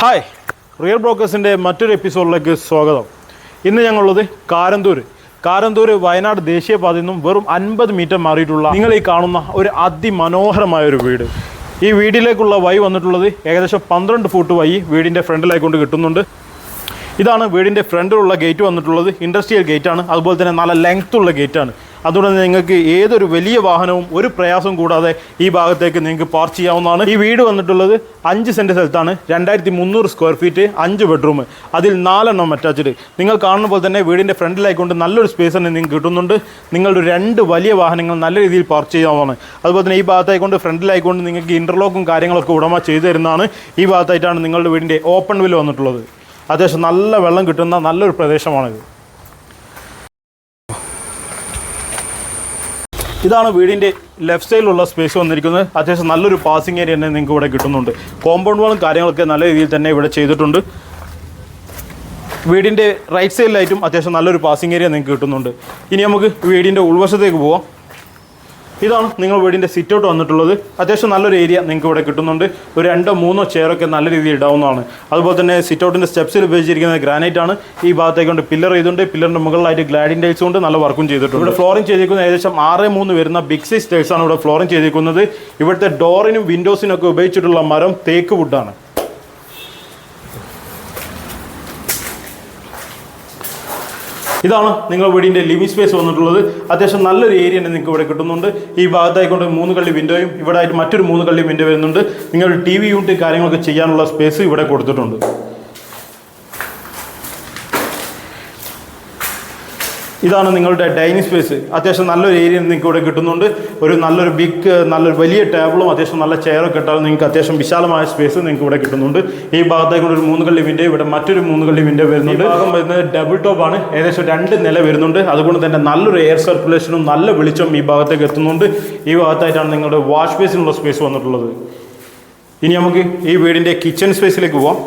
Hi real ബ്രോക്കേഴ്സിന്റെ മറ്റൊരു എപ്പിസോഡിലേക്ക് സ്വാഗതം. ഇന്ന് ഞങ്ങളുള്ളത് കാരന്തൂർ കാരന്തൂർ വയനാട് ദേശീയപാതയിൽ നിന്നും വെറും അൻപത് മീറ്റർ മാറിയിട്ടുള്ള നിങ്ങൾ ഈ കാണുന്ന ഒരു അതിമനോഹരമായ ഒരു വീട്. ഈ വീടിലേക്കുള്ള വൈ വന്നിട്ടുള്ളത് ഏകദേശം പന്ത്രണ്ട് ഫുട്ട് വഴി വീടിന്റെ ഫ്രണ്ടിലായിക്കൊണ്ട് കിട്ടുന്നുണ്ട്. ഇതാണ് വീടിന്റെ ഫ്രണ്ടിലുള്ള ഗേറ്റ് വന്നിട്ടുള്ളത്. ഇൻഡസ്ട്രിയൽ ഗേറ്റാണ് അതുപോലെ തന്നെ നല്ല ലെങ്ത്തുള്ള ഗേറ്റാണ് അതുകൊണ്ട് നിങ്ങൾക്ക് ഏതൊരു വലിയ വാഹനവും ഒരു പ്രയാസം കൂടാതെ ഈ ഭാഗത്തേക്ക് നിങ്ങൾക്ക് പാർക്ക് ചെയ്യാവുന്നതാണ്. ഈ വീട് വന്നിട്ടുള്ളത് അഞ്ച് സെന്റ് സ്ഥലത്താണ്. രണ്ടായിരത്തി മുന്നൂറ് സ്ക്വയർ ഫീറ്റ് അഞ്ച് ബെഡ്റൂം അതിൽ നാലെണ്ണം അറ്റാച്ച്ഡ് നിങ്ങൾ കാണുന്ന പോലെ തന്നെ വീടിന്റെ ഫ്രണ്ടിലായിക്കൊണ്ട് നല്ലൊരു സ്പേസ് തന്നെ നിങ്ങൾക്ക് കിട്ടുന്നുണ്ട്. നിങ്ങളുടെ രണ്ട് വലിയ വാഹനങ്ങൾ നല്ല രീതിയിൽ പാർക്ക് ചെയ്യാവുന്നതാണ്. അതുപോലെ തന്നെ ഈ ഭാഗത്തായിക്കൊണ്ട് ഫ്രണ്ടിലായിക്കൊണ്ട് നിങ്ങൾക്ക് ഇന്റർലോക്കും കാര്യങ്ങളൊക്കെ ഉടമ ചെയ്തു തരുന്നതാണ്. ഈ ഭാഗത്തായിട്ടാണ് നിങ്ങളുടെ വീടിന്റെ ഓപ്പൺ വിൽ വന്നിട്ടുള്ളത്. അത്യാവശ്യം നല്ല വെള്ളം കിട്ടുന്ന നല്ലൊരു പ്രദേശമാണിത്. ഇതാണ് വീടിന്റെ ലെഫ്റ്റ് സൈഡിലുള്ള സ്പേസ് വന്നിരിക്കുന്നത്. അത്യാവശ്യം നല്ലൊരു പാസിംഗ് ഏരിയ തന്നെ നിങ്ങൾക്ക് ഇവിടെ കിട്ടുന്നുണ്ട്. കോമ്പൗണ്ട് വാളും കാര്യങ്ങളൊക്കെ നല്ല രീതിയിൽ തന്നെ ഇവിടെ ചെയ്തിട്ടുണ്ട്. വീടിന്റെ റൈറ്റ് സൈഡിലായിട്ടും അത്യാവശ്യം നല്ലൊരു പാസിംഗ് ഏരിയ നിങ്ങൾക്ക് കിട്ടുന്നുണ്ട്. ഇനി നമുക്ക് വീടിന്റെ ഉൾവശത്തേക്ക് പോവാം. ഇതാണ് നിങ്ങൾ വീടിന്റെ സിറ്റ് ഔട്ട് വന്നിട്ടുള്ളത്. അത്യാവശ്യം നല്ലൊരു ഏരിയ നിങ്ങൾക്ക് ഇവിടെ കിട്ടുന്നുണ്ട്. ഒരു രണ്ടോ മൂന്നോ ചെയറൊക്കെ നല്ല രീതിയിൽ ഇടാവുന്നതാണ്. അതുപോലെ തന്നെ സിറ്റ് ഔട്ടിന്റെ സ്റ്റെപ്സിൽ ഉപയോഗിച്ചിരിക്കുന്നത് ഗ്രാനൈറ്റ് ആണ്. ഈ ഭാഗത്തേക്ക് കൊണ്ട് പില്ലർ ചെയ്തുകൊണ്ട് പില്ലറിന്റെ മുകളിലായിട്ട് ഗ്ലാഡിൻ ടൈൽസ് കൊണ്ട് നല്ല വർക്കും ചെയ്തിട്ടുണ്ട്. ഇവിടെ ഫ്ലോറിംഗ് ചെയ്തിരിക്കുന്നത് ഏകദേശം ആറ് മൂന്ന് വരുന്ന ബിഗ് സൈസ് ആണ് ഇവിടെ ഫ്ലോറിംഗ് ചെയ്തിരിക്കുന്നത്. ഇവിടുത്തെ ഡോറിനും വിൻഡോസിനും ഒക്കെ ഉപയോഗിച്ചിട്ടുള്ള മരം തേക്ക് വുഡാണ് ഇതാണ് നിങ്ങൾ വീടിന്റെ ലിവിങ് സ്പേസ് വന്നിട്ടുള്ളത്. അത്യാവശ്യം നല്ലൊരു ഏരിയ തന്നെ നിങ്ങൾക്ക് ഇവിടെ കിട്ടുന്നുണ്ട്. ഈ ഭാഗത്തായിക്കൊണ്ട് മൂന്ന് കള്ളി വിൻഡോയും ഇവിടെ ആയിട്ട് മറ്റൊരു മൂന്ന് കള്ളി വിൻഡോ വരുന്നുണ്ട്. നിങ്ങൾ ടി വി യൂണിറ്റ് കാര്യങ്ങളൊക്കെ ചെയ്യാനുള്ള സ്പേസ് ഇവിടെ കൊടുത്തിട്ടുണ്ട്. ഇതാണ് നിങ്ങളുടെ ഡൈനിങ് സ്പേസ്. അത്യാവശ്യം നല്ലൊരു ഏരിയ നിങ്ങൾക്ക് ഇവിടെ കിട്ടുന്നുണ്ട്. ഒരു നല്ലൊരു ബിഗ് നല്ലൊരു വലിയ ടേബിളും അത്യാവശ്യം നല്ല ചെയറൊക്കെ ഇട്ടാൽ നിങ്ങൾക്ക് അത്യാവശ്യം വിശാലമായ സ്പേസ് നിങ്ങൾക്ക് ഇവിടെ കിട്ടുന്നുണ്ട്. ഈ ഭാഗത്തേക്ക് ഒരു മൂന്ന് കള്ളി വിൻഡോ ഇവിടെ മറ്റൊരു മൂന്ന് കള്ളി വിൻഡോ വരുന്നുണ്ട്. ഭാഗം വരുന്നത് ഡബിൾ ടോപ്പ് ആണ്. ഏകദേശം രണ്ട് നില വരുന്നുണ്ട്. അതുകൊണ്ട് തന്നെ നല്ലൊരു എയർ സർക്കുലേഷനും നല്ല വെളിച്ചം ഈ ഭാഗത്തേക്ക് എത്തുന്നുണ്ട്. ഈ ഭാഗത്തായിട്ടാണ് നിങ്ങളുടെ വാഷ് ബേസിനുള്ള സ്പേസ് വന്നിട്ടുള്ളത്. ഇനി നമുക്ക് ഈ വീടിന്റെ കിച്ചൺ സ്പേസിലേക്ക് പോവാം.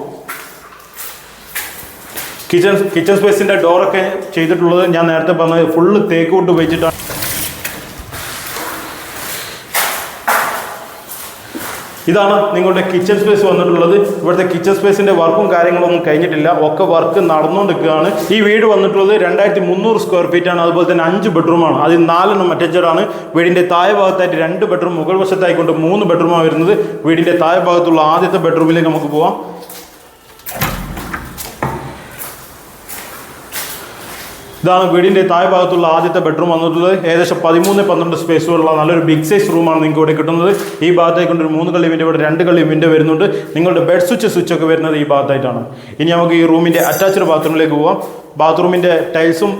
കിച്ചൺ കിച്ചൺ സ്പേസിന്റെ ഡോറൊക്കെ ചെയ്തിട്ടുള്ളത് ഞാൻ നേരത്തെ പറഞ്ഞത് ഫുള്ള് തേക്ക് കൊണ്ട് ഉപയോഗിച്ചിട്ടാണ്. ഇതാണ് നിങ്ങളുടെ കിച്ചൺ സ്പേസ് വന്നിട്ടുള്ളത്. ഇവിടുത്തെ കിച്ചൺ സ്പേസിന്റെ വർക്കും കാര്യങ്ങളൊന്നും കഴിഞ്ഞിട്ടില്ല. ഒക്കെ വർക്ക് നടന്നുകൊണ്ടിരിക്കുകയാണ്. ഈ വീട് വന്നിട്ടുള്ളത് രണ്ടായിരത്തി മുന്നൂറ് സ്ക്വയർ ഫീറ്റ് ആണ്. അതുപോലെ തന്നെ അഞ്ച് ബെഡ്റൂമാണ് അതിൽ നാലെണ്ണം അറ്റാച്ചഡ് ആണ്. വീടിന്റെ താഴെ ഭാഗത്തായിട്ട് രണ്ട് ബെഡ്റൂം മുകൾ വശത്തായിക്കൊണ്ട് മൂന്ന് ബെഡ്റൂമാണ് വരുന്നത്. വീടിന്റെ താഴെ ഭാഗത്തുള്ള ആദ്യത്തെ ബെഡ്റൂമിലേക്ക് നമുക്ക് പോവാം. ഇതാണ് വീടിന്റെ താഴെ ഭാഗത്തുള്ള ആദ്യത്തെ ബെഡ്റൂം വന്നിട്ടുള്ളത്. ഏകദേശം പതിമൂന്ന് പന്ത്രണ്ട് സ്പേസുള്ള നല്ലൊരു ബിഗ് സൈസ് റൂമാണ് നിങ്ങൾക്ക് ഇവിടെ കിട്ടുന്നത്. ഈ ഭാഗത്തേക്കൊണ്ട് ഒരു മൂന്ന് കള്ളി വിൻഡോ ഇവിടെ രണ്ട് കള്ളി വിൻഡോ വരുന്നുണ്ട്. നിങ്ങളുടെ ബെഡ് സ്വിച്ച് സ്വിച്ച് ഒക്കെ വരുന്നത് ഈ ഭാഗത്തായിട്ടാണ്. ഇനി നമുക്ക് ഈ റൂമിന്റെ അറ്റാച്ച്ഡ് ബാത്റൂമിലേക്ക് പോവാം. ബാത്റൂമിന്റെ ടൈൽസും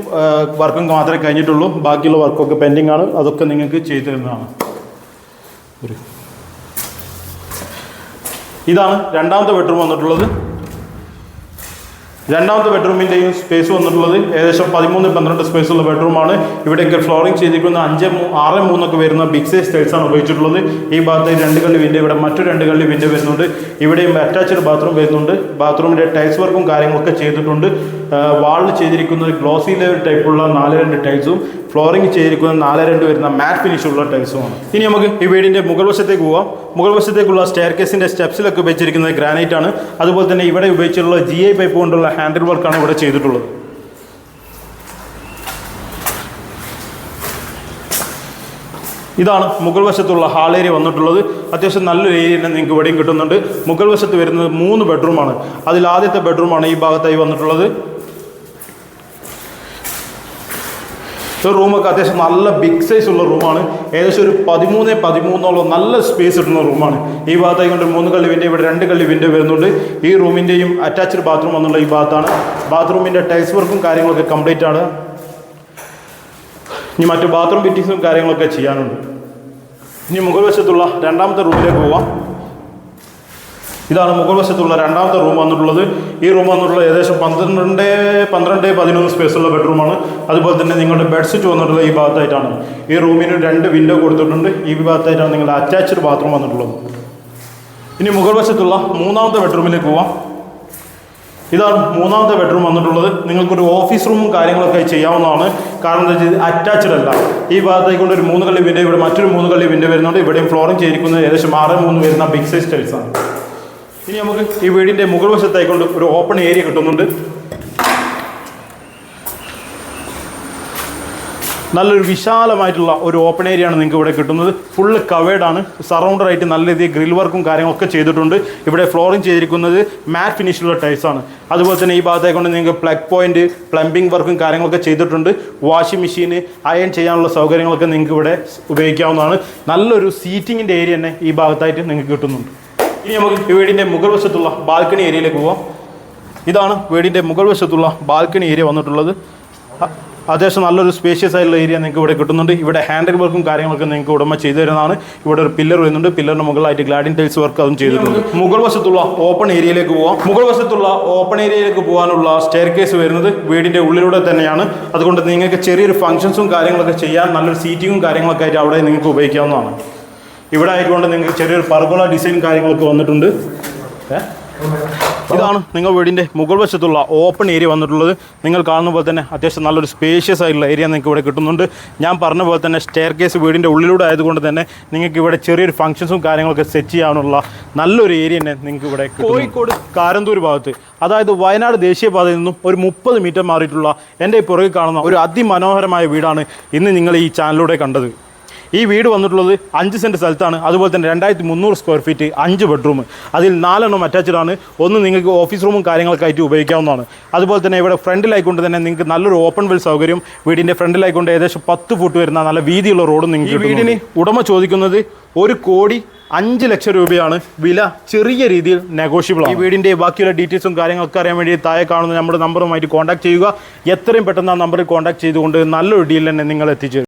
വർക്കും മാത്രമേ കഴിഞ്ഞിട്ടുള്ളൂ. ബാക്കിയുള്ള വർക്കൊക്കെ പെൻഡിങ് ആണ്. അതൊക്കെ നിങ്ങൾക്ക് ചെയ്തു തരുന്നതാണ്. ഇതാണ് രണ്ടാമത്തെ ബെഡ്റൂം വന്നിട്ടുള്ളത്. രണ്ടാമത്തെ ബെഡ്റൂമിന്റെയും സ്പേസ് വന്നിട്ടുള്ളത് ഏകദേശം പതിമൂന്ന് പന്ത്രണ്ട് സ്പേസ് ഉള്ള ബെഡ്റൂമാണ് ഇവിടെയൊക്കെ ഫ്ലോറിംഗ് ചെയ്തിരിക്കുന്ന അഞ്ച് ആറ് മൂന്നൊക്കെ വരുന്ന ബിഗ് സൈസ് ടൈൽസ് ആണ് ഉപയോഗിച്ചിട്ടുള്ളത്. ഈ ഭാഗത്ത് രണ്ട് കള്ളി വിൻഡോ ഇവിടെ മറ്റു രണ്ട് കള്ളി വിൻഡോ വരുന്നുണ്ട്. ഇവിടെയും അറ്റാച്ച്ഡ് ബാത്റൂം വരുന്നുണ്ട്. ബാത്റൂമിന്റെ ടൈൽസ് വർക്കും കാര്യങ്ങളൊക്കെ ചെയ്തിട്ടുണ്ട്. വാളിൽ ചെയ്തിരിക്കുന്നത് ഗ്ലോസി ലെവൽ ടൈപ്പുള്ള നാല് രണ്ട് ടൈൽസും ഫ്ലോറിംഗ് ചെയ്തിരിക്കുന്ന നാല് രണ്ട് വരുന്ന മാറ്റ് ഫിനിഷ് ഉള്ള ടൈൽസുമാണ് ഇനി നമുക്ക് ഈ വീടിന്റെ മുകൾ വശത്തേക്ക് പോവാം. മുകൾ വശത്തേക്കുള്ള സ്റ്റെയർ കേസിന്റെ സ്റ്റെപ്സിലൊക്കെ ഉപയോഗിച്ചിരിക്കുന്നത് ഗ്രാനൈറ്റ് ആണ്. അതുപോലെ തന്നെ ഇവിടെ ഉപയോഗിച്ചിട്ടുള്ള ജി ഐ പൈപ്പ് കൊണ്ടുള്ള ഹാൻഡിൽ വർക്കാണ് ഇവിടെ ചെയ്തിട്ടുള്ളത്. ഇതാണ് മുകൾ വശത്തുള്ള ഹാൾ ഏരിയ വന്നിട്ടുള്ളത്. അത്യാവശ്യം നല്ലൊരു ഏരിയ തന്നെ നിങ്ങൾക്ക് ഇവിടെയും കിട്ടുന്നുണ്ട്. മുകൾ വശത്ത് വരുന്നത് മൂന്ന് ബെഡ്റൂമാണ് അതിൽ ആദ്യത്തെ ബെഡ്റൂമാണ് ഈ ഭാഗത്തായി വന്നിട്ടുള്ളത്. ഈ റൂമൊക്കെ അത്യാവശ്യം നല്ല ബിഗ് സൈസ് ഉള്ള റൂമാണ് ഏകദേശം ഒരു പതിമൂന്ന് പതിമൂന്നോളം നല്ല സ്പേസ് കിട്ടുന്ന റൂമാണ് ഈ ഭാഗത്തായി കൊണ്ട് മൂന്ന് കള്ളി വിൻഡോ ഇവിടെ രണ്ട് കള്ളി വിൻഡോ വരുന്നുണ്ട്. ഈ റൂമിന്റെയും അറ്റാച്ച്ഡ് ബാത്റൂം എന്നുള്ള ഈ ഭാഗത്താണ്. ബാത്റൂമിന്റെ ടൈൽസ് വർക്കും കാര്യങ്ങളൊക്കെ കംപ്ലീറ്റ് ആണ്. ഇനി മറ്റു ബാത്റൂം ഫിറ്റിങ്സും കാര്യങ്ങളൊക്കെ ചെയ്യാനുണ്ട്. ഇനി മുകൾ വശത്തുള്ള രണ്ടാമത്തെ റൂമിലേക്ക് പോവാം. ഇതാണ് മുകൾ വശത്തുള്ള രണ്ടാമത്തെ റൂം വന്നിട്ടുള്ളത്. ഈ റൂം വന്നിട്ടുള്ള ഏകദേശം പന്ത്രണ്ട് പന്ത്രണ്ട് പതിനൊന്ന് സ്പേസുള്ള ബെഡ്റൂമാണ് അതുപോലെ തന്നെ നിങ്ങളുടെ ബെഡ് വന്നിട്ടുള്ള ഈ ഭാഗത്തായിട്ടാണ്. ഈ റൂമിന് രണ്ട് വിൻഡോ കൊടുത്തിട്ടുണ്ട്. ഈ ഭാഗത്തായിട്ടാണ് നിങ്ങളുടെ അറ്റാച്ച്ഡ് ബാത്റൂം വന്നിട്ടുള്ളത്. ഇനി മുകൾ വശത്തുള്ള മൂന്നാമത്തെ ബെഡ്റൂമിലേക്ക് പോവാം. ഇതാണ് മൂന്നാമത്തെ ബെഡ്റൂം വന്നിട്ടുള്ളത്. നിങ്ങൾക്കൊരു ഓഫീസ് റൂമും കാര്യങ്ങളൊക്കെ ചെയ്യാവുന്നതാണ്. കാരണം എന്താ വെച്ചാൽ അറ്റാച്ച്ഡ് അല്ല. ഈ ഭാഗത്തേക്ക് കൊണ്ട് ഒരു മൂന്ന് കള്ളി വിൻഡോ ഇവിടെ മറ്റൊരു മൂന്ന് കള്ളി വിൻഡോ വരുന്നുണ്ട്. ഇവിടെയും ഫ്ലോറിംഗ് ചെയ്തിരിക്കുന്നത് ഏകദേശം ആറ് മൂന്ന് വരുന്ന ബിഗ് സൈസ് ടൈൽസ് ആണ്. ഇനി നമുക്ക് ഈ വീടിന്റെ മുകൾ വശത്തായിക്കൊണ്ട് ഒരു ഓപ്പൺ ഏരിയ കിട്ടുന്നുണ്ട്. നല്ലൊരു വിശാലമായിട്ടുള്ള ഒരു ഓപ്പൺ ഏരിയ ആണ് നിങ്ങൾക്ക് ഇവിടെ കിട്ടുന്നത്. ഫുള്ള് കവേഡ് ആണ്. സറൗണ്ടഡ് ആയിട്ട് നല്ല രീതിയിൽ ഗ്രിൽ വർക്കും കാര്യങ്ങളൊക്കെ ചെയ്തിട്ടുണ്ട്. ഇവിടെ ഫ്ലോറിങ് ചെയ്തിരിക്കുന്നത് മാറ്റ് ഫിനിഷിലുള്ള ടൈൽസ് ആണ്. അതുപോലെ തന്നെ ഈ ഭാഗത്തേക്ക് കൊണ്ട് നിങ്ങൾക്ക് പ്ലഗ് പോയിന്റ് പ്ലംബിംഗ് വർക്കും കാര്യങ്ങളൊക്കെ ചെയ്തിട്ടുണ്ട്. വാഷിംഗ് മെഷീൻ അയൺ ചെയ്യാനുള്ള സൗകര്യങ്ങളൊക്കെ നിങ്ങൾക്ക് ഇവിടെ ഉപയോഗിക്കാവുന്നതാണ്. നല്ലൊരു സീറ്റിങ്ങിന്റെ ഏരിയ തന്നെ ഈ ഭാഗത്തായിട്ട് നിങ്ങൾക്ക് കിട്ടുന്നുണ്ട്. ഇനി നമുക്ക് വീടിന്റെ മുകൾ വശത്തുള്ള ബാൽക്കണി ഏരിയയിലേക്ക് പോവാം. ഇതാണ് വീടിന്റെ മുകൾ വശത്തുള്ള ബാൽക്കണി ഏരിയ വന്നിട്ടുള്ളത്. അത്യാവശ്യം നല്ലൊരു സ്പേഷ്യസ് ആയിട്ടുള്ള ഏരിയ നിങ്ങൾക്ക് ഇവിടെ കിട്ടുന്നുണ്ട്. ഇവിടെ ഹാൻഡിൽ വർക്കും കാര്യങ്ങളൊക്കെ നിങ്ങൾക്ക് ഉടമ ചെയ്തു തരുന്നതാണ്. ഇവിടെ ഒരു പില്ലർ വരുന്നുണ്ട്. പില്ലറിന് മുകളിലായിട്ട് ഗ്ലാഡിൻ ടൈൽസ് വർക്ക് അതും ചെയ്തിട്ടുണ്ട്. മുകൾ വശത്തുള്ള ഓപ്പൺ ഏരിയയിലേക്ക് പോവാം. മുകൾ വശത്തുള്ള ഓപ്പൺ ഏരിയയിലേക്ക് പോകാനുള്ള സ്റ്റെയർ കേസ് വരുന്നത് വീടിന്റെ ഉള്ളിലൂടെ തന്നെയാണ്. അതുകൊണ്ട് നിങ്ങൾക്ക് ചെറിയൊരു ഫംഗ്ഷൻസും കാര്യങ്ങളൊക്കെ ചെയ്യാൻ നല്ലൊരു സീറ്റിങ്ങും കാര്യങ്ങളൊക്കെ ആയിട്ട് അവിടെ നിങ്ങൾക്ക് ഉപയോഗിക്കാവുന്നതാണ്. ഇവിടെ ആയതുകൊണ്ട് നിങ്ങൾക്ക് ചെറിയൊരു പർഗോള ഡിസൈൻ കാര്യങ്ങളൊക്കെ വന്നിട്ടുണ്ട്. ഇതാണ് നിങ്ങൾ വീടിന്റെ മുകൾ വശത്തുള്ള ഓപ്പൺ ഏരിയ വന്നിട്ടുള്ളത്. നിങ്ങൾ കാണുന്ന പോലെ തന്നെ അത്യാവശ്യം നല്ലൊരു സ്പേഷ്യസ് ആയിട്ടുള്ള ഏരിയ നിങ്ങൾക്ക് ഇവിടെ കിട്ടുന്നുണ്ട്. ഞാൻ പറഞ്ഞ പോലെ തന്നെ സ്റ്റെയർ കേസ് വീടിന്റെ ഉള്ളിലൂടെ ആയതുകൊണ്ട് തന്നെ നിങ്ങൾക്ക് ഇവിടെ ചെറിയൊരു ഫംഗ്ഷൻസും കാര്യങ്ങളൊക്കെ സെറ്റ് ചെയ്യാനുള്ള നല്ലൊരു ഏരിയ തന്നെ നിങ്ങൾക്ക് ഇവിടെ കോഴിക്കോട് കാരന്തൂർ ഭാഗത്ത്. അതായത് വയനാട് ദേശീയപാതയിൽ നിന്നും ഒരു മുപ്പത് മീറ്റർ മാറിയിട്ടുള്ള എന്റെ ഈ പുറകിൽ കാണുന്ന ഒരു അതിമനോഹരമായ വീടാണ് ഇന്ന് നിങ്ങൾ ഈ ചാനലിലൂടെ കണ്ടത്. ഈ വീട് വന്നിട്ടുള്ളത് അഞ്ച് സെന്റ് സ്ഥലത്താണ്. അതുപോലെ തന്നെ രണ്ടായിരത്തി മുന്നൂറ് സ്ക്വയർ ഫീറ്റ് അഞ്ച് ബെഡ്റൂം അതിൽ നാലെണ്ണം അറ്റാച്ച്ഡ് ആണ്. ഒന്ന് നിങ്ങൾക്ക് ഓഫീസ് റൂമും കാര്യങ്ങളൊക്കെ ആയിട്ട് ഉപയോഗിക്കാവുന്നതാണ്. അതുപോലെ തന്നെ ഇവിടെ ഫ്രണ്ടിലായിക്കൊണ്ട് തന്നെ നിങ്ങൾക്ക് നല്ലൊരു ഓപ്പൺ വെൽ സൗകര്യം. വീടിന്റെ ഫ്രണ്ടിലായിക്കൊണ്ട് ഏകദേശം പത്ത് ഫുട്ട് വരുന്ന നല്ല വീതിയുള്ള റോഡും നിങ്ങൾക്ക് വീടിന് ഉടമ ചോദിക്കുന്നത് ഒരു കോടി അഞ്ച് ലക്ഷം രൂപയാണ്. വില ചെറിയ രീതിയിൽ നെഗോഷ്യബിൾ ആണ്. ഈ വീടിന്റെ ബാക്കിയുള്ള ഡീറ്റെയിൽസും കാര്യങ്ങളൊക്കെ അറിയാൻ വേണ്ടി താഴെ കാണുന്ന നമ്മുടെ നമ്പറുമായിട്ട് കോൺടാക്ട് ചെയ്യുക. എത്രയും പെട്ടെന്ന് ആ നമ്പറിൽ കോൺടാക്ട് ചെയ്തുകൊണ്ട് നല്ലൊരു ഡീൽ തന്നെ നിങ്ങൾ എത്തിച്ചേരും